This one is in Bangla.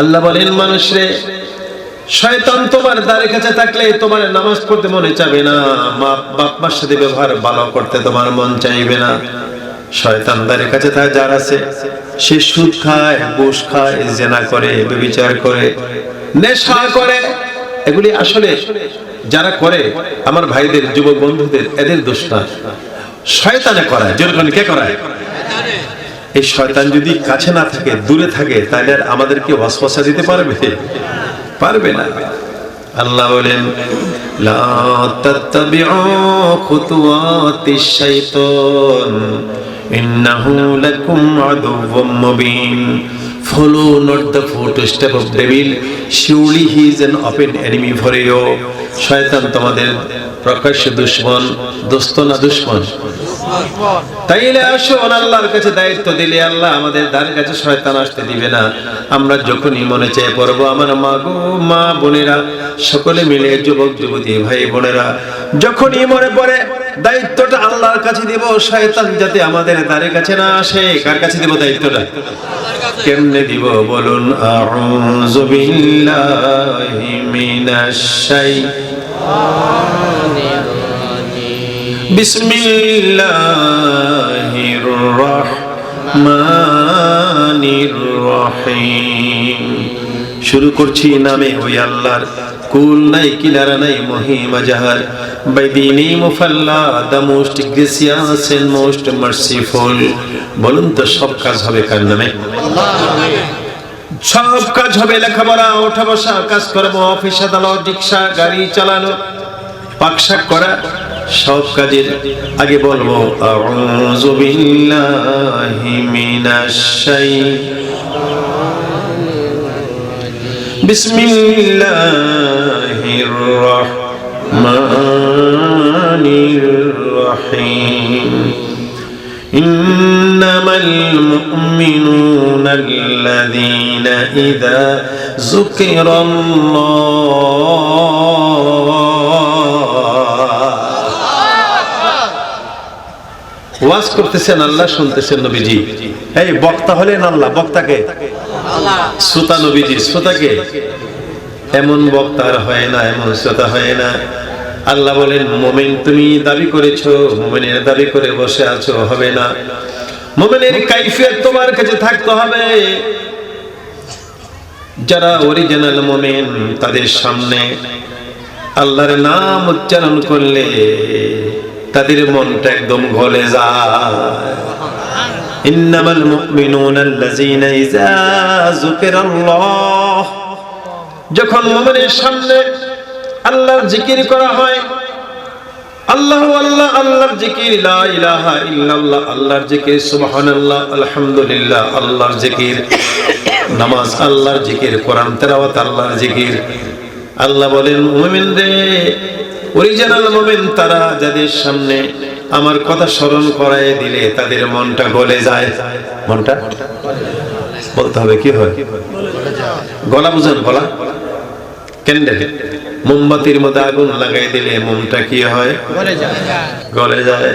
আল্লাহ বলেন মানুষরে শয়তান তোমার দ্বারের কাছে থাকলে তোমার নামাজ পড়তে মনে চাবে না। বাপ মার সাথে ব্যবহার ভালো করতে তোমার মন চাইবে না। শয়তান দ্বারের কাছে থাকে, যার আছে, সে সুদ খায়, ঘুষ খায়, জেনা করে ব্যভিচার করে, নেশা করে। এগুলি আসলে যারা করে, আমার ভাইদের, যুবক বন্ধুদের, এদের দোষ না। শয়তানে করায় যেরকম কে করায়? এই শয়তান যদি কাছে না থাকে, দূরে থাকে, তাহলে আর আমাদেরকে ওয়াসওয়াসা দিতে পারবে পারবে না আল্লাহ বলেন, লা তাত্তাবিউ খুতুওয়াতিশ শাইতান, ইন্নাহু লাকুম আদুওয়ুম Mubin Follow not the footstep of devil. Surely he is an open enemy for you. শয়তান তোমাদের প্রকাশ্য দুশ্মন, দোস্ত না দুশ্মন তাইলে আসো, আল্লাহর কাছে দায়িত্ব দিলে আল্লাহ আমাদের ধারে কাছে শয়তান আসতে দিবে না। আমরা যখনই মনে চাই পড়ব, আমার মা গো, মা বোনেরা, সকলে মিলে যুবক, যুবতী, ভাই বোনেরা, যখনই মনে পড়ে, দায়িত্বটা আল্লাহর কাছে দিব, শয়তান যাতে আমাদের ধারে কাছে না আসে। কার কাছে দিব দায়িত্বটা? কেমনে দিব বলুন? আউযু বিল্লাহি মিনাশ বিসমিল্লাহির রহমানির রহিম শুরু করছি নামে ওই আল্লাহর। কুল নাই কিনারা নাই, মহিমা name of Allah the most gracious and most merciful বলুন তো, সব কাজ হবে কার নামে? সব কাজ হবে, লেখাপড়া ওঠা বসা কাজ করব অফিস, আদালত, রিক্সা, গাড়ি চালানো, পাকশাক করা সব কাজের আগে বলবো আউযু বিল্লাহি মিনাশ বিসমিল্লাহির রহমানির রহিম إنما المؤمنون الذين إذا ذكر الله ওয়াজ করতেছেন আল্লাহ, শুনতেছেন নবীজি। এই, বক্তা হলেন আল্লাহ, বক্তাকে? শ্রোতা নবীজি, শ্রোতাকে? এমন বক্তা হয় না, এমন শ্রোতা হয় না। আল্লাহ বলেন, মোমেন তুমি দাবি করেছ, মোমেনের দাবি করে বসে আছো, হবে না। মোমেনের কাইফিয়ত তোমার কাছে থাকতে হবে। যারা অরিজিনাল মোমেন, তাদের সামনে আল্লাহর নাম উচ্চারণ করলে তাদের মনটা একদম গলে যায়। ইন্নামাল মুমিনুনা আল্লাযীনা ইযা যুকিরাল্লাহ। যখন মুমিনের সামনে আল্লাহর জিকির করা হয়, আল্লাহ আল্লাহ, আল্লাহর জিকির, লা ইলাহা ইল্লাল্লাহ, আল্লাহর জিকির, সুবহানাল্লাহ, আলহামদুলিল্লাহ, আল্লাহর জিকির, নামাজ আল্লাহর জিকির, কোরআন তেলাওয়াত আল্লাহর জিকির। আল্লাহ বলেন, মুমিন রে অরিজিনাল মোমেন তারা যাদের সামনে আমার কথা স্মরণ করাই দিলে তাদের মনটা গলে যায়। মনটা? বলতে হবে কি হয়? গলা বুঝেন গলা। ক্যান্ডেল মোমবাতির মধ্যে আগুন লাগাই দিলে মোমটা কি হয়? গলে যায়।